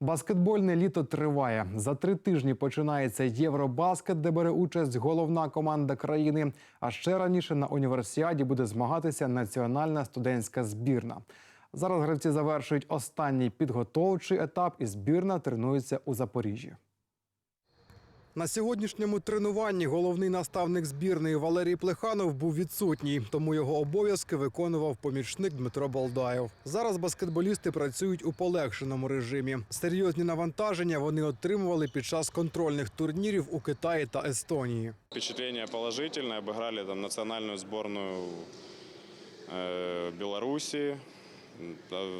Баскетбольне літо триває. За три тижні починається Євробаскет, де бере участь головна команда країни. А ще раніше на універсіаді буде змагатися національна студентська збірна. Зараз гравці завершують останній підготовчий етап, і збірна тренується у Запоріжжі. На сьогоднішньому тренуванні головний наставник збірної Валерій Плеханов був відсутній, тому його обов'язки виконував помічник Дмитро Балдаєв. Зараз баскетболісти працюють у полегшеному режимі. Серйозні навантаження вони отримували під час контрольних турнірів у Китаї та Естонії. Впечатление положительное. Обыграли там национальную сборную э, да,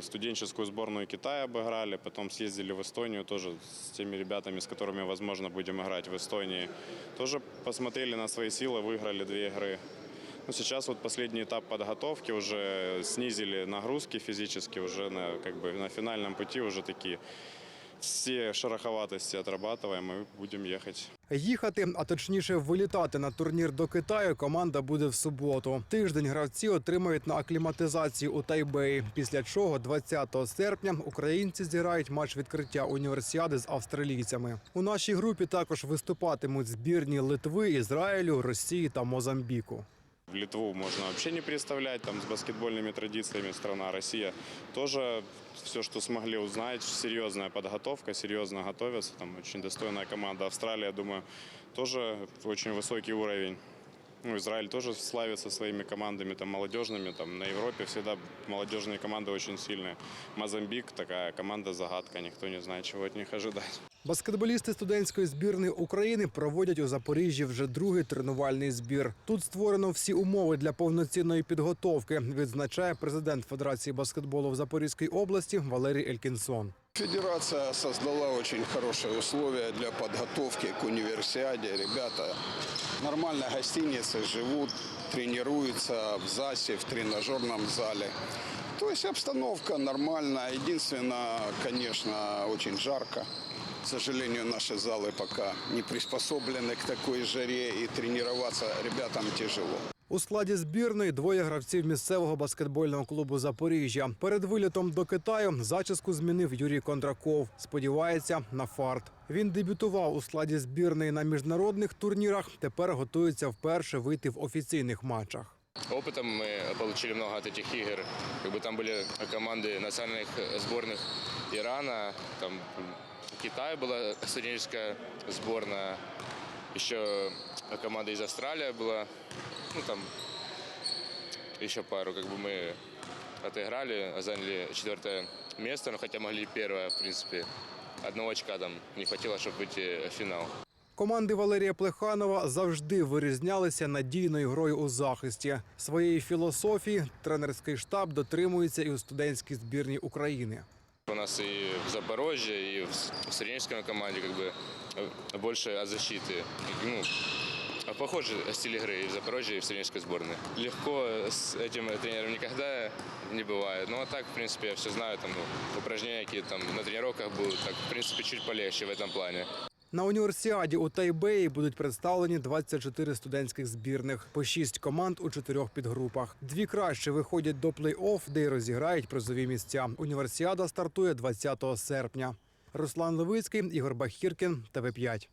студенческую сборную Китая обыграли. Потом съездили в Эстонию тоже с теми ребятами, с которыми, возможно, будем играть в Эстонии. Тоже посмотрели на свои силы, выиграли две игры. Ну, сейчас вот последний этап подготовки уже снизили нагрузки физически, уже на, как бы, на финальном пути уже такие все шероховатости отрабатываем и будем ехать. Їхати, а точніше вилітати на турнір до Китаю, команда буде в суботу. Тиждень гравці отримають на акліматизацію у Тайбеї. Після чого 20 серпня українці зіграють матч відкриття універсіади з австралійцями. У нашій групі також виступатимуть збірні Литви, Ізраїлю, Росії та Мозамбіку. Литву можно вообще не представлять, там с баскетбольными традициями страна Россия. Тоже все, что смогли узнать, серьезная подготовка, серьезно готовятся, там очень достойная команда. Австралия, думаю, тоже очень высокий уровень. Ну, Израиль тоже славится своими командами там, молодежными. Там, на Европе всегда молодежные команды очень сильные. Мозамбик такая команда-загадка, никто не знает, чего от них ожидать. Баскетболісти студентської збірної України проводять у Запоріжжі вже другий тренувальний збір. Тут створено всі умови для повноцінної підготовки, відзначає президент Федерації баскетболу в Запорізькій області Валерій Елькінсон. Федерация создала очень хорошие условия для подготовки к универсиаде. Ребята нормально в гостинице живут, тренируются в ЗАСе, в тренажерном зале. То есть обстановка нормальная. Единственное, конечно, очень жарко. К сожалению, наши залы пока не приспособлены к такой жаре, и тренироваться ребятам тяжело. У складі збірної двоє гравців місцевого баскетбольного клубу Запоріжжя. Перед вилітом до Китаю зачіску змінив Юрій Кондраков. Сподівається на фарт. Він дебютував у складі збірної на міжнародних турнірах. Тепер готується вперше вийти в офіційних матчах. Опытом мы получили много от этих игр. Как бы там были команды национальных сборных Ирана, там Китая была студенческая сборная, еще команда из Австралии была, ну там еще пару, как бы мы отыграли, заняли четвертое место, но хотя могли первое, в принципе. Одного очка там не хватило, чтобы выйти в финал. Команди Валерія Плеханова завжди вирізнялися надійною грою у захисті. Своєї філософії тренерський штаб дотримується і у студентській збірній України. У нас и в Запорожье, и в с- в студенческой команде как бы э, больше от защиты. Ну, похожий стиль игры и в Запорожье, и в студенческой сборной. Легко с этим тренером никогда не бывает. Ну а так, в принципе, я все знаю, там ну, упражнения какие там на тренировках будут, так, в принципе, чуть полегче в этом плане. На універсіаді у Тайбеї будуть представлені 24 студентських збірних, по 6 команд у чотирьох підгрупах. Дві краще виходять до плей-офф, де й розіграють призові місця. Універсіада стартує 20 серпня. Руслан Левицький, Ігор Бахіркін, ТВ 5